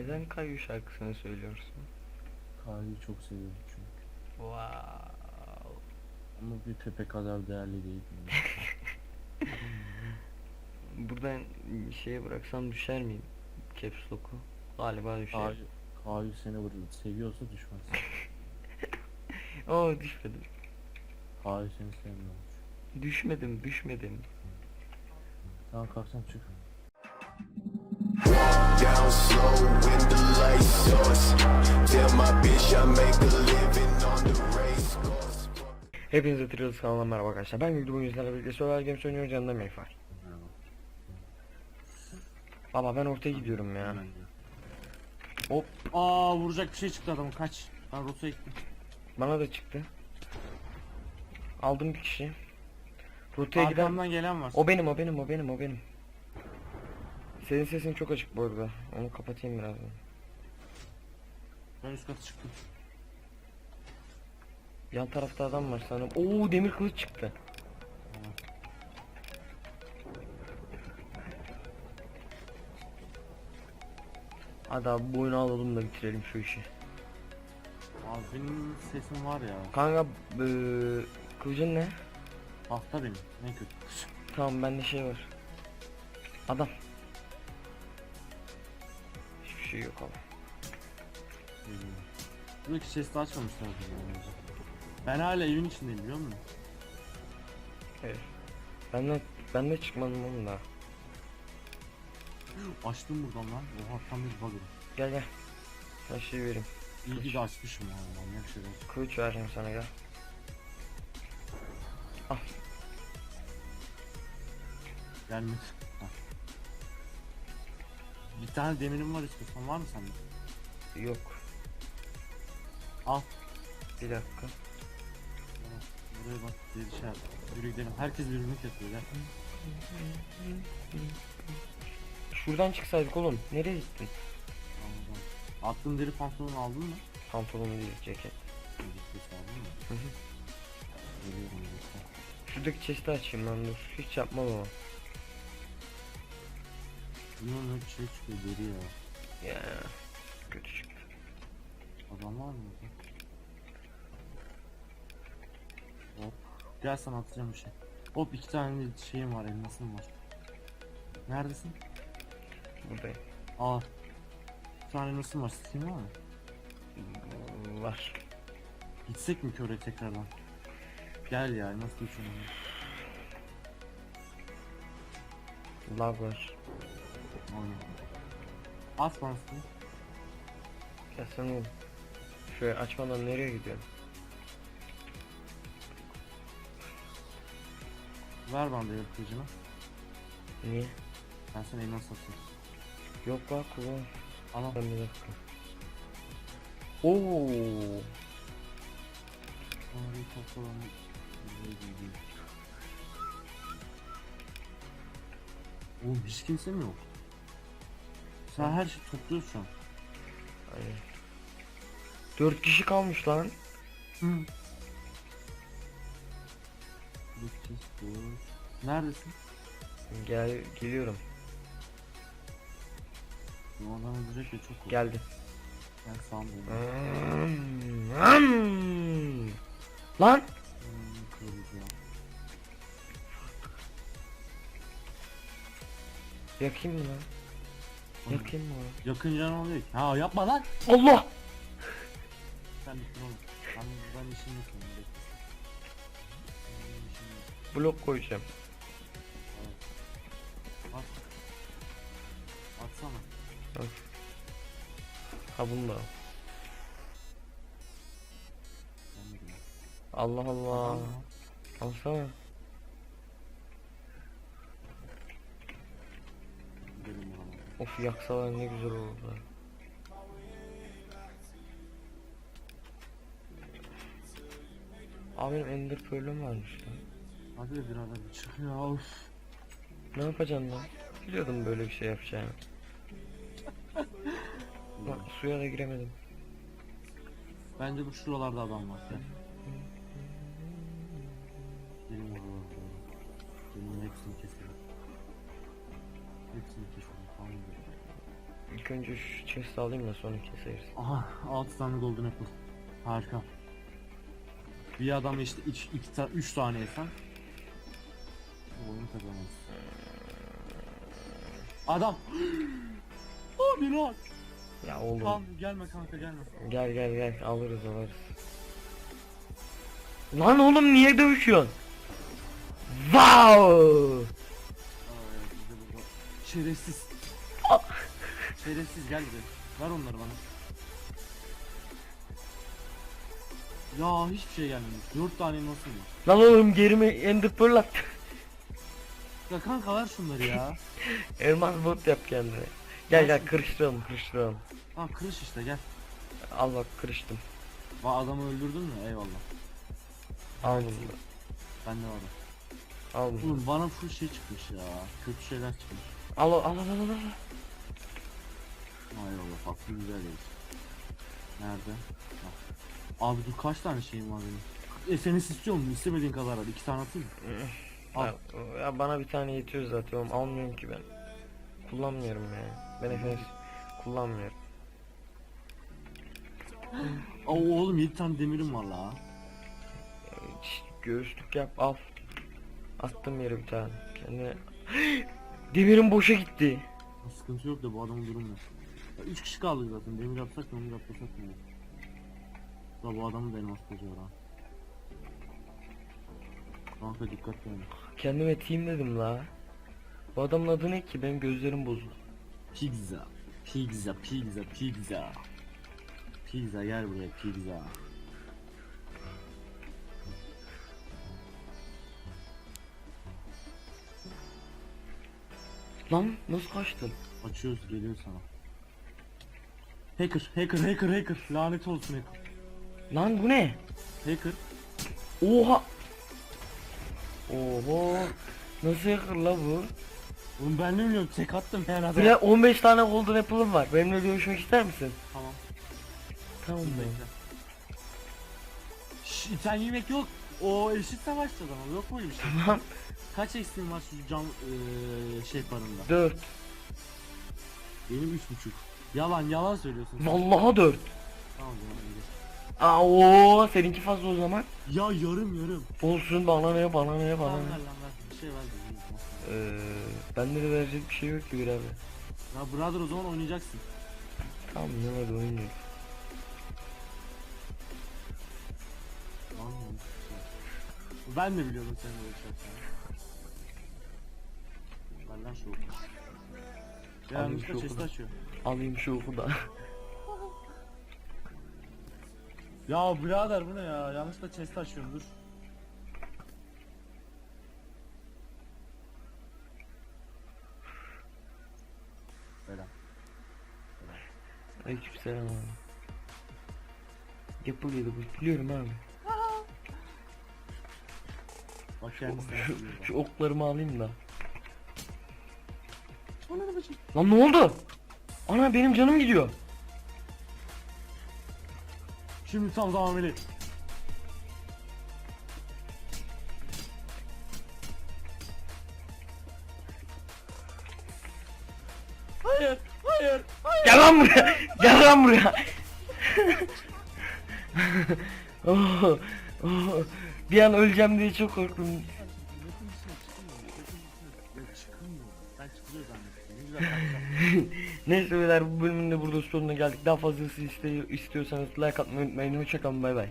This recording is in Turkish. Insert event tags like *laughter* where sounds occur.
Neden Kayu şarkısını söylüyorsun? Kayı çok seviyorum çünkü. Wow. Ama bir Pepe kadar değerli değil. *laughs* Buradan şeye bıraksam düşer miyim? Caps lock'u. Galiba düşer. Kayı, Kayı seni vurur. Seviyorsa düşmez. *laughs* Oo düşmedim. Kayı seni sevmiyormuş. Düşmedim, düşmedim. Tamam kalksam çık. down slow lights on. Tell my bitch I make a living on the race course. Hepinize Trials kanalına merhaba arkadaşlar. Ben Güldü bugün sizlerle birlikte Survival Games oynuyoruz yanında. Merhaba. Baba ben ortaya gidiyorum ya. Hop Aa vuracak bir şey çıktı adamın kaç. Ben rotaya gittim. bana da çıktı. Aldım bir kişi. Rotaya giden... Arkamdan gelen var. O benim, o benim, o benim, o benim. Senin sesin çok açık bu arada. Onu kapatayım birazdan. Ben üst kata çıktım. Yan tarafta adam var sanırım. Oo demir kılıç çıktı. Hadi abi bu oyunu alalım da bitirelim şu işi. Abi benim sesim var ya. Kanka eee, kılıcın ne? Hafta benim. Ne kötü. Tamam bende şey var. Adam. Hiçbir şey yok ama. Buradaki chest'i açmamışlar. Ben hala evin içindeyim biliyor musun? Evet. Benden ben de çıkmadım oğlum daha. Açtım buradan lan. Oha tam bir bug'ım. Gel gel. Ben şey vereyim. İyi ki de açmışım ya. Manyak şeyler. Kılıç vereceğim sana gel. Gelmiş. Hah. Bir tane demirim var istiyorsan var mı sende? Yok. Al. Bir dakika. Buraya bak bir şey yap. Yürü gidelim. Herkes birbirini kesiyor gel. Şuradan çıksaydık oğlum. Nereye gittin? Anladım. Attığın deri pantolonu aldın mı? Pantolonu değil ceket. Ceket aldın mı? Hı hı. Geliyorum. Şuradaki chest'i açayım ben dur. Hiç yapmam ama. Bunun bir şey çıkıyor deri ya. Ya. Çıktı. Adam var mı? Hop. Gel sana atacağım bir şey. Hop iki tane şeyim var elmasım var. Neredesin? Buradayım. Aa. Bir tane elmasım var. Steam var mı? Var. Gitsek mi köre tekrardan? Gel ya nasıl geçiyorum Lag var. At bana sen oğlum. Şöyle açmadan nereye gidiyorsun? Ver bana da kılıcını. Niye? Ben sana elmas atayım. Yok bak kullan. Al. Ben bir dakika. Oo. Orayı toplayalım. Oğlum hiç kimse mi yok? Sen her şeyi topluyorsun. Aynen. Dört kişi kalmış lan. Hı. Neredesin? Gel geliyorum. Bu adam ölecek ya çok korktum. Geldi. Ben sandım. Hmm, hmm. Lan. Hmm. Yakayım mı lan? Yakayım mı lan? Yakın can oluyor. Ha yapma lan. Allah! Sen bittin oğlum. Ben ben. Blok koyacağım. Ha bunu. Allah Allah. Tamam. Alsana. Of yaksalar ne güzel olurdu. Abi benim Ender Pearl'üm varmış lan. Hadi bir çık ya of. Ne yapacaksın lan? Biliyordum böyle bir şey yapacağını. *laughs* Bak suya da giremedim. Bence bu şuralarda adam var. Gel. Gelin oralarda. Gelin hepsini keselim. Hepsini keselim. Tamam mı? İlk önce şu chest alayım da sonra keseriz. Aha 6 tane golden apple. Harika. Bir adam işte 2 iki, ta 3 tane yesen oyunu kazanırız. Adam. *gasps* Abi lan. Ya oğlum. Tamam gelme kanka gelme. Gel gel gel alırız alırız. Lan oğlum niye dövüşüyorsun? Wow! Şerefsiz. Şerefsiz gel buraya. Ver onları bana. Ya hiçbir şey gelmemiş. 4 tane nasıl mı? Lan oğlum gerime ender fırlat. Ya kanka ver şunları ya. *laughs* Elmas bot yap kendine. Gel gel kırıştıralım kırıştıralım. Tamam kırış işte gel. Al bak kırıştım. Va adamı öldürdün mü? Eyvallah. Al bunu. Ben de varım. Al bunu. Oğlum bana full şey çıkmış ya. Kötü şeyler çıkmış. Al al al al al. al. Eyvallah farklı güzel değil. Nerede? Bak. Abi dur kaç tane şeyim var benim? FNS istiyor musun? İstemediğin kadar var. İki tane atayım? Al. Ya, ya bana bir tane yetiyor zaten oğlum almıyorum ki ben. Kullanmıyorum ya. Ben efendim kullanmıyorum. Aa, oğlum 7 tane demirim var la. Şşt, göğüslük yap al. Attım yere bir tane. Kendine. *gasps* Demirim boşa gitti. Sıkıntı yok da bu adamın durumu. Ya, üç kişi kaldı zaten. Demir yapsak mı onu yapmasak mı? Da bu da elmas kılıcı var ha. Kanka dikkatli olun. Kendime team dedim la. Bu adamın adı ne ki? Benim gözlerim bozuldu. Pizza. Pizza, pizza, pizza. Pizza gel buraya pizza. Lan nasıl kaçtın? Açıyoruz geliyor sana. Hacker, hacker, hacker, hacker. Lanet olsun hacker. Lan bu ne? Hacker. Oha. Oho. Nasıl yakır la bu? Oğlum ben ne biliyorum tek attım adam. Bile 15 tane golden apple'ım var. Benimle görüşmek ister misin? Tamam. Tamam. Şşş iten yemek yok. O eşit savaşta ama yok mu öyle bir şey? Tamam. Kaç eksiğin var şu cam eee şey parında? 4. Benim üç buçuk. Yalan yalan söylüyorsun. sen. Vallahi 4. Tamam tamam iyi. Aa oo seninki fazla o zaman. Ya yarım yarım. Olsun bana ne bana ne bana Tamam ver ne. lan ver. Bir şey iyi. Ee, bende de verecek bir şey yok ki bir abi. Ya brother o zaman oynayacaksın. Tamam ne. Tamam mı? Ben de biliyordum senin böyle şey yapacağını. Benden şu oku. Ya chest oku da. açıyor. Alayım şu oku da. Ya birader bu ne ya? Yanlışlıkla chest açıyorum dur. Selam. Aleykümselam abi. Yapılıyordu bu biliyorum abi. Bak kendisi Şu, yapıyor bak. şu oklarımı alayım da. Ananı bacım. Lan ne oldu? Ana benim canım gidiyor. Şimdi tam zamanı. Hayır, hayır, hayır. Gel lan buraya. Gel lan buraya. oh, oh. Bir an öleceğim diye çok korktum. Ben çıkılıyor zannettim. Neyse beyler bu bölümün de burada sonuna geldik. Daha fazlası iste istiyorsanız like atmayı unutmayın. Hoşçakalın bay bay.